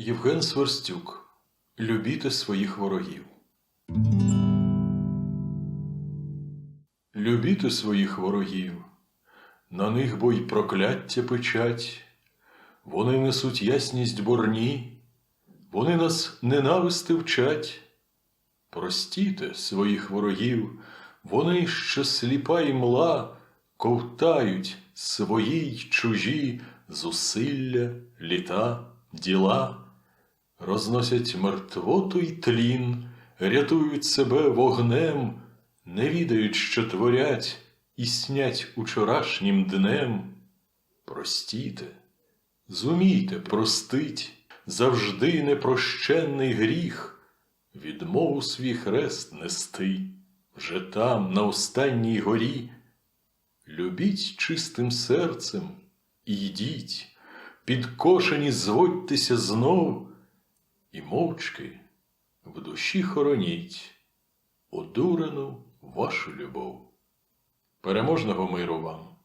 Євген Сверстюк. Любіте своїх ворогів. Любіте своїх ворогів, на них бо й прокляття печать, вони несуть ясність борні, вони нас ненависти вчать. Простіте своїх ворогів, вони, що сліпа і мла, ковтають свої й чужі зусилля, літа, діла, розносять мертвоту й тлін, рятують себе вогнем, не відають, що творять, і снять учорашнім днем. Простіте, зумійте простить завжди непрощенний гріх відмову свій хрест нести, вже там, на останній горі. Любіть чистим серцем і йдіть, підкошені зводьтеся знов, і мовчки в душі хороніть одурену вашу любов. Переможного миру вам!